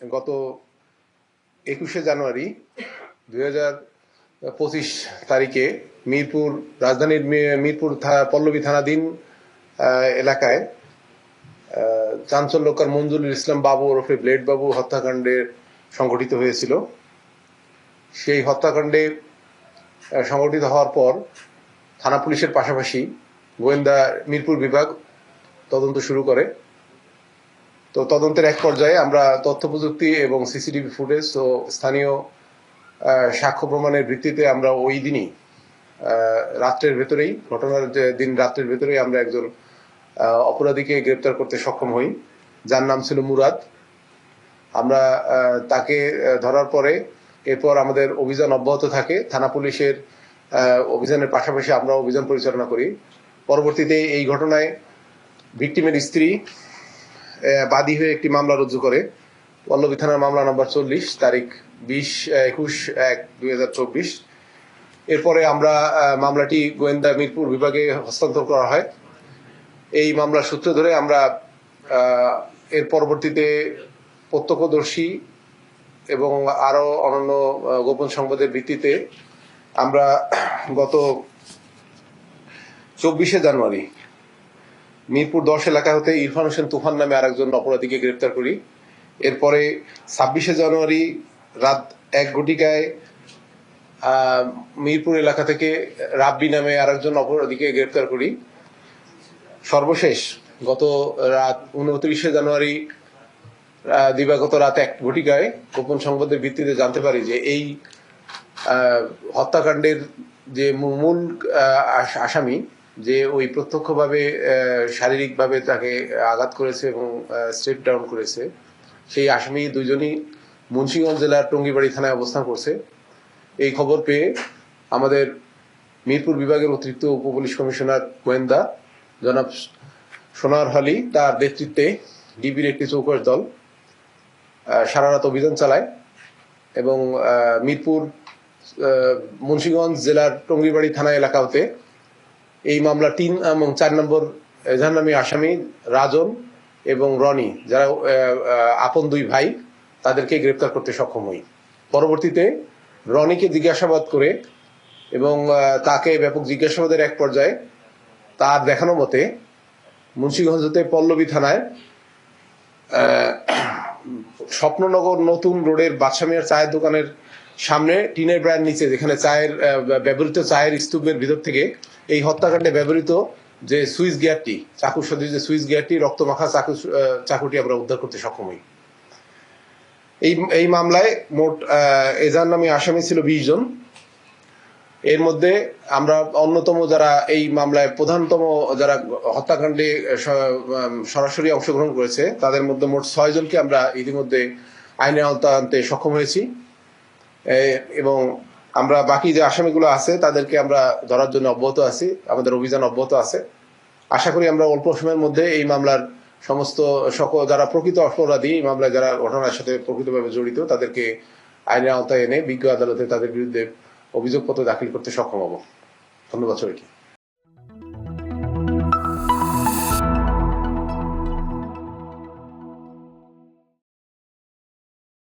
গত একুশে জানুয়ারি দুই পঁচিশ তারিখে মিরপুর, রাজধানীর মিরপুর পল্লবী থানাধীন এলাকায় চাঞ্চল্যকর মঞ্জুরুল ইসলাম বাবু ওরফে ব্লেড বাবু হত্যাকাণ্ডের সংঘটিত হয়েছিল। সেই হত্যাকাণ্ডে সংঘটিত হওয়ার পর থানা পুলিশের পাশাপাশি গোয়েন্দা মিরপুর বিভাগ তদন্ত শুরু করে। তো তদন্তের এক পর্যায়ে আমরা তথ্য প্রযুক্তি এবং সিসিটিভি ফুটেজ ও স্থানীয় সাক্ষ্য প্রমাণের ভিত্তিতে আমরা ওই দিনই রাত্রের ভেতরেই, ঘটনার দিন রাত্রের ভেতরেই আমরা একজন অপরাধীকে গ্রেপ্তার করতে সক্ষম হই। যার নাম ছিল মুরাদ। আমরা তাকে ধরার পরে এরপর আমাদের অভিযান অব্যাহত থাকে। থানা পুলিশের অভিযানের পাশাপাশি আমরা অভিযান পরিচালনা করি। পরবর্তীতে এই ঘটনায় ভিকটিমের স্ত্রী বাদী হয়ে একটি মামলা রুজু করে। পল্লবী থানার মামলা নম্বর চল্লিশ, তারিখ বিশ একুশ এক দুই হাজার চব্বিশ। এরপরে আমরা মামলাটি গোয়েন্দা মিরপুর বিভাগে হস্তান্তর করা হয়। এই মামলার সূত্র ধরে আমরা এর পরবর্তীতে প্রত্যক্ষদর্শী এবং আরও অন্যান্য গোপন সংবাদের ভিত্তিতে আমরা গত চব্বিশে জানুয়ারি মিরপুর দশ এলাকা হতে ইরফান হোসেন তুফান নামে আরেকজন অপরাধীকে গ্রেপ্তার করি। এরপরে ছাব্বিশে জানুয়ারি রাত এক ঘটিকায় মিরপুর এলাকা থেকে রাব্বি নামে আরেকজন অপরাধীকে গ্রেপ্তার করি। সর্বশেষ গত রাত উনত্রিশে জানুয়ারি দিবাগত রাত এক ঘটিকায় গোপন সংবাদের ভিত্তিতে জানতে পারি যে এই হত্যাকাণ্ডের যে মূল আস- আসামি যে ওই প্রত্যক্ষভাবে শারীরিকভাবে তাকে আঘাত করেছে এবং স্টেপ ডাউন করেছে, সেই আসামি দুজনই মুন্সিগঞ্জ জেলার টঙ্গিবাড়ি থানায় অবস্থান করছে। এই খবর পেয়ে আমাদের মিরপুর বিভাগের অতিরিক্ত উপপুলিশ কমিশনার গোয়েন্দা জনাব সোনার হলি তার নেতৃত্বে ডিবির একটি চৌকস দল সারা রাত অভিযান চালায় এবং মিরপুর মুন্সিগঞ্জ জেলার টঙ্গিবাড়ি থানা এলাকা হতে এই মামলা তিন, এবং চার নম্বর এজাহারনামী আসামি রাজন এবং রনি, যারা আপন দুই ভাই, তাদেরকে গ্রেপ্তার করতে সক্ষম হই। পরবর্তীতে রনিকে জিজ্ঞাসাবাদ করে এবং তাকে ব্যাপক জিজ্ঞাসাবাদের এক পর্যায়ে তার দেখানো মতে মুন্সিগঞ্জ হতে পল্লবী থানায় স্বপ্ননগর নতুন রোডের বাদশামিয়ার চায়ের দোকানের সামনে টিনের ব্র্যান্ড নিচে যেখানে চায়ের ব্যবহৃত চায়ের স্তূপের ভিতর থেকে এই হত্যাকাণ্ডে ব্যবহৃত যে সুইচ গিয়ারটি চাকু সদৃশ যে সুইচ গিয়ারটি রক্তমাখা চাকু চাকুটি আমরা উদ্ধার করতে সক্ষম হই। এই এই মামলায় মোট আহ, এজাহার নামে আসামি ছিল বিশ জন। এর মধ্যে আমরা অন্যতম যারা এই মামলায় প্রধানতম যারা হত্যাকাণ্ডে সরাসরি অংশগ্রহণ করেছে তাদের মধ্যে মোট ছয় জনকে আমরা ইতিমধ্যে আইনের আওতা আনতে সক্ষম হয়েছি। এবং আমরা বাকি যে আসামিগুলো আছে, তাদেরকে আমরা ধরার জন্য অব্যাহত আছি, আমাদের অভিযান অব্যাহত আছে। আশা করি আমরা অল্প সময়ের মধ্যে এই মামলার সমস্ত সকল যারা প্রকৃত অপরাধী, এই মামলায় যারা ঘটনার সাথে প্রকৃতভাবে জড়িত, তাদেরকে আইনের আওতায় এনে বিজ্ঞ আদালতে তাদের বিরুদ্ধে অভিযোগপত্র দাখিল করতে সক্ষম হব। ধন্যবাদ সবাইকে।